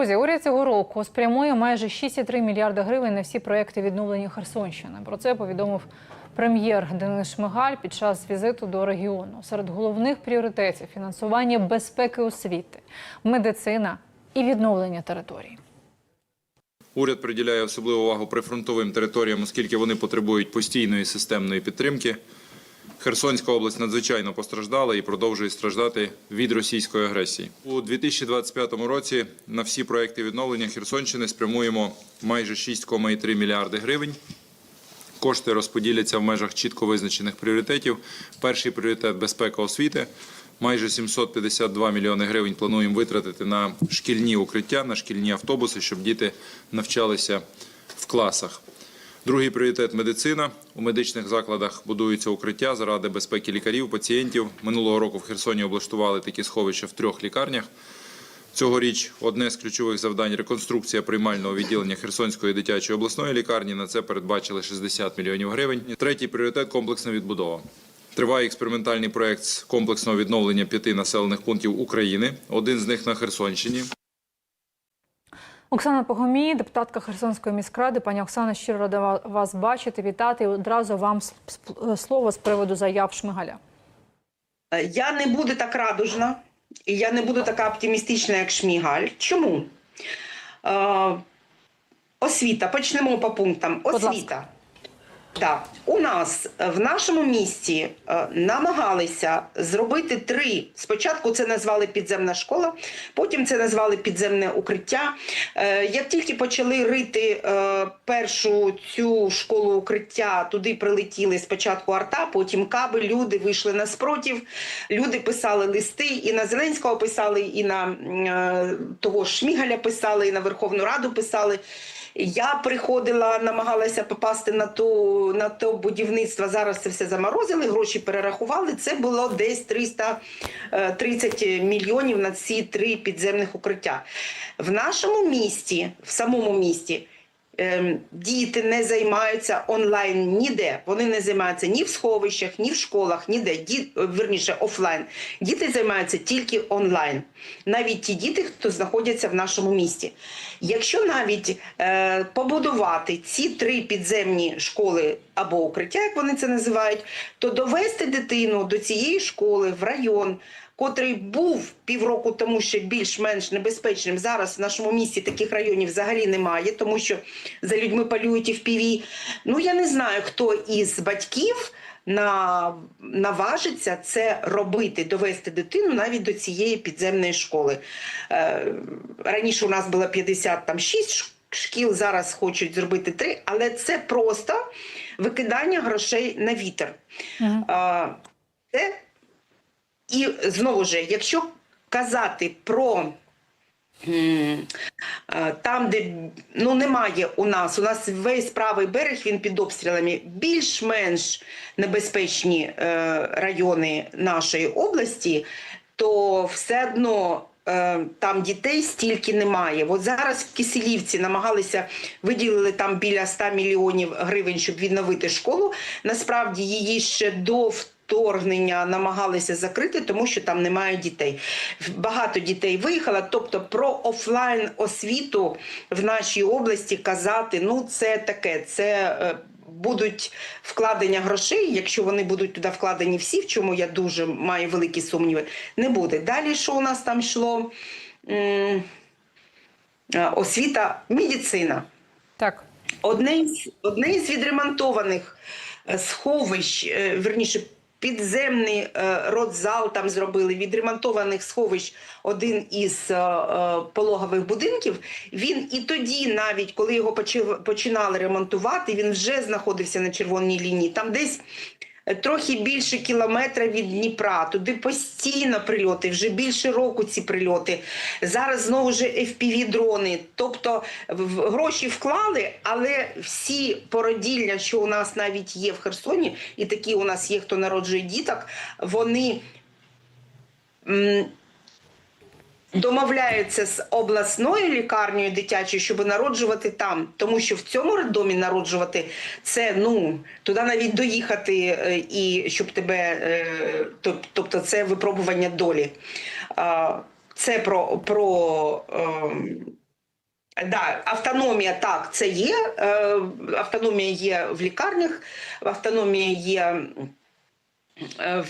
Друзі, уряд цього року спрямує майже 6,3 мільярда гривень на всі проекти відновлення Херсонщини. Про це повідомив прем'єр Денис Шмигаль під час візиту до регіону. Серед головних пріоритетів фінансування безпеки освіти, медицина і відновлення територій. Уряд приділяє особливу увагу прифронтовим територіям, оскільки вони потребують постійної системної підтримки. Херсонська область надзвичайно постраждала і продовжує страждати від російської агресії. У 2025 році на всі проекти відновлення Херсонщини спрямуємо майже 6,3 мільярди гривень. Кошти розподіляться в межах чітко визначених пріоритетів. Перший пріоритет безпека освіти. Майже 752 мільйони гривень плануємо витратити на шкільні укриття, на шкільні автобуси, щоб діти навчалися в класах. Другий пріоритет медицина. У медичних закладах будуються укриття заради безпеки лікарів, пацієнтів. Минулого року в Херсоні облаштували такі сховища в трьох лікарнях. Цьогоріч одне з ключових завдань реконструкція приймального відділення Херсонської дитячої обласної лікарні. На це передбачили 60 мільйонів гривень. Третій пріоритет комплексна відбудова. Триває експериментальний проект з комплексного відновлення п'яти населених пунктів України. Один з них на Херсонщині. Оксана Погомій, депутатка Херсонської міськради. Пані Оксана, щиро рада вас бачити, вітати. І одразу вам слово з приводу заяв Шмигаля. Я не буду так радужна, і я не буду така оптимістична, як Шмігаль. Чому? Е, освіта. Почнемо по пунктам. Освіта. Так, у нас е, в нашому місті е, намагалися зробити три. Спочатку це назвали підземна школа, потім це назвали підземне укриття. Е, Як тільки почали рити першу цю школу укриття, туди прилетіли спочатку арта, потім каби. Люди вийшли на спротив. Люди писали листи і на Зеленського писали, і на того ж Шмігаля писали, і на Верховну Раду писали. Я приходила, намагалася попасти на то, на то будівництво. Зараз це все заморозили, гроші перерахували. Це було десь 330 мільйонів на ці три підземних укриття. В нашому місті, в самому місті, діти не займаються онлайн ніде. Вони не займаються ні в сховищах, ні в школах, ніде. Ді, е, верніше офлайн. Діти займаються тільки онлайн. Навіть ті діти, хто знаходяться в нашому місті. Якщо навіть е, побудувати ці три підземні школи або укриття, як вони це називають, то довести дитину до цієї школи в район. Котрий був півроку тому ще більш-менш небезпечним. Зараз в нашому місті таких районів взагалі немає, тому що за людьми палюють і в піві. Ну я не знаю, хто із батьків на, наважиться це робити, довести дитину навіть до цієї підземної школи. Е, раніше у нас було 56 ш- шкіл, зараз хочуть зробити 3, але це просто викидання грошей на вітер. Мгм. Е, це і знову ж, якщо казати про там, де ну, немає у нас, у нас весь правий берег він під обстрілами, більш-менш небезпечні е, райони нашої області, то все одно. Е, Там дітей стільки немає. От зараз в Киселівці намагалися виділили там біля 100 мільйонів гривень, щоб відновити школу. Насправді її ще до вторгнення намагалися закрити, тому що там немає дітей. Багато дітей виїхало. Тобто про офлайн освіту в нашій області казати, ну це таке, це. Будуть вкладення грошей, якщо вони будуть туди вкладені всі, в чому я дуже маю великі сумніви, не буде. Далі що у нас там йшло? Освіта, медицина. Так. Одне із, одне із відремонтованих е, сховищ, е, верніше, підземний е, родзал там зробили, відремонтованих сховищ один із е, е, пологових будинків. Він і тоді, навіть коли його почи- починали ремонтувати, він вже знаходився на червоній лінії. Там десь трохи більше кілометра від Дніпра. Туди постійно прильоти, вже більше року ці прильоти. Зараз знову ж FPV-дрони. Тобто гроші вклали, але всі породілля, що у нас навіть є в Херсоні, і такі у нас є, хто народжує діток, вони. Домовляються з обласною лікарнею дитячою, щоб народжувати там, тому що в цьому роддомі народжувати це ну туди навіть доїхати е, і щоб тебе, е, тобто це випробування долі. Це про, про ем, Да, автономія так, це є. Е, автономія є в лікарнях, автономія є.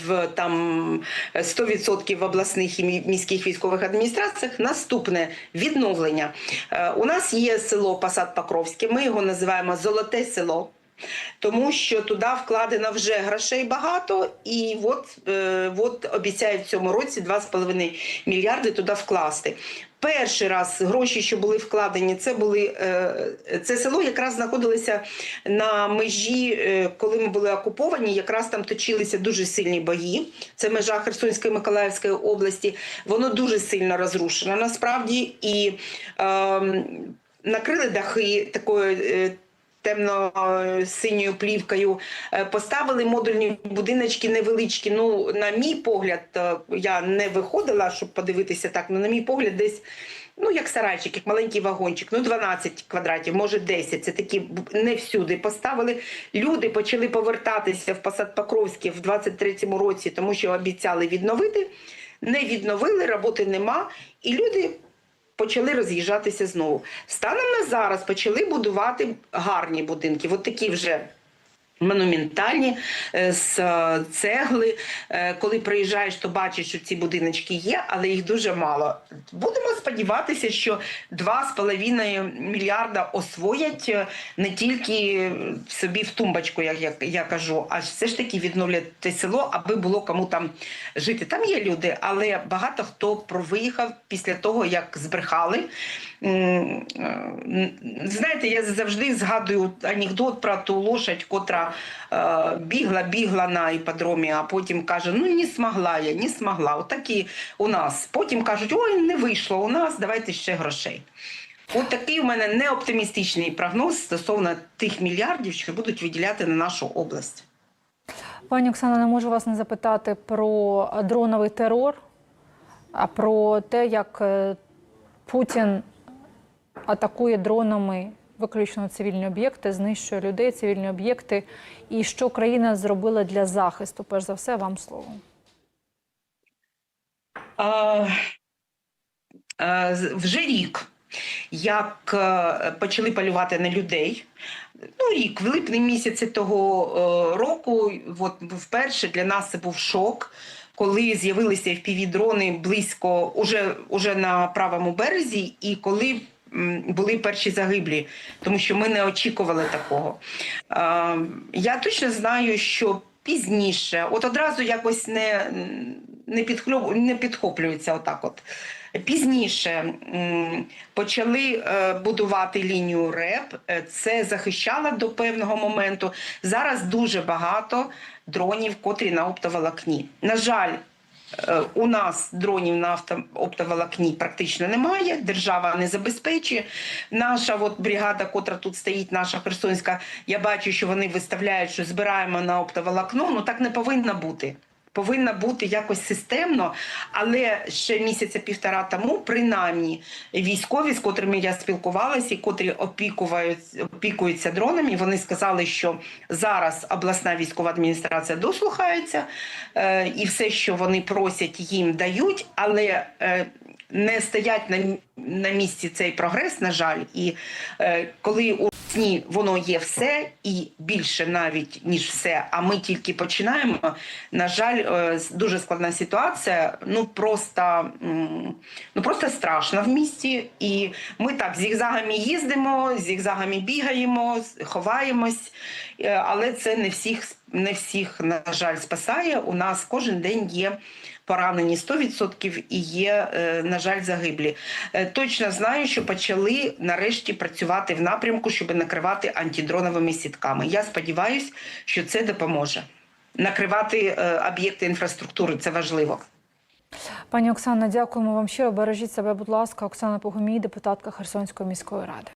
В там 100% в обласних і міських військових адміністраціях наступне відновлення. Е, У нас є село Пасад Покровське. Ми його називаємо Золоте село. Тому що туди вкладено вже грошей багато, і от, е, от обіцяють в цьому році 2,5 мільярди туди вкласти. Перший раз гроші, що були вкладені, це були е, це село якраз знаходилося на межі, е, коли ми були окуповані. Якраз там точилися дуже сильні бої. Це межа Херсонської Миколаївської області. Воно дуже сильно розрушено насправді і е, накрили дахи такою. Темно-синьою плівкою Е, поставили модульні будиночки невеличкі. Ну, на мій погляд, е, я не виходила, щоб подивитися так. Ну, на мій погляд, десь ну як сарайчик, як маленький вагончик, ну 12 квадратів, може 10. Це такі не всюди поставили. Люди почали повертатися в Посад Покровський в 23-му році, тому що обіцяли відновити. Не відновили, роботи нема, і люди почали роз'їжджатися знову. Станом на зараз почали будувати гарні будинки, от такі вже. Монументальні е, з е, цегли. Е, Коли приїжджаєш, то бачиш, що ці будиночки є, але їх дуже мало. Будемо сподіватися, що 2,5 мільярда освоять не тільки собі в тумбочку, як я, я кажу, а все ж таки відновлять те село, аби було кому там жити. Там є люди, але багато хто провиїхав після того, як збрехали. Е, Знаєте, я завжди згадую анекдот про ту лошадь, котра е, бігла, бігла на іпподромі, а потім каже: ну не змогла я, не змогла. Отакі у нас. Потім кажуть, ой, не вийшло у нас, давайте ще грошей. От такий у мене неоптимістичний прогноз стосовно тих мільярдів, що будуть виділяти на нашу область. Пані Оксана, не можу вас не запитати про дроновий терор, а про те, як е, Путін атакує дронами виключно цивільні об'єкти, знищує людей, цивільні об'єкти, і що країна зробила для захисту. Перш за все, вам слово. А, а, вже рік, як е, почали полювати на людей. Ну, рік, в липні місяці того е, року, от вперше для нас це був шок, коли з'явилися FPV-дрони близько уже, уже на правому березі, і коли були перші загиблі, тому що ми не очікували такого. Я точно знаю, що пізніше, от одразу якось не, не, підхльоп, не підхоплюється отак от. Пізніше почали е, будувати лінію РЕП. Е, Це захищало до певного моменту. Зараз дуже багато дронів, котрі на оптоволокні. На жаль, у нас дронів на оптоволокні практично немає. Держава не забезпечує. Наша от бригада, котра тут стоїть, наша Херсонська, я бачу, що вони виставляють, що збираємо на оптоволокно. Ну так не повинно бути. Повинна бути якось системно, але ще місяця півтора тому, принаймні, військові, з котрими я спілкувалася, і котрі опікуються дронами, вони сказали, що зараз обласна військова адміністрація дослухається, е, і все, що вони просять, їм дають, але е, не стоять на, на місці цей прогрес, на жаль. І е, коли у сні воно є все і більше навіть ніж все. А ми тільки починаємо. На жаль, е, дуже складна ситуація. Ну просто ну просто страшно в місті. І ми так зігзагами їздимо, зігзагами бігаємо, ховаємось, е, але це не всіх не всіх на жаль спасає. У нас кожен день є. Поранені 100% і є, е, на жаль, загиблі. Е, Точно знаю, що почали нарешті працювати в напрямку, щоб накривати антидроновими сітками. Я сподіваюся, що це допоможе. Накривати е, об'єкти інфраструктури це важливо. Пані Оксана, дякуємо вам щиро. Бережіть себе, будь ласка. Оксана Погомій, депутатка Херсонської міської ради.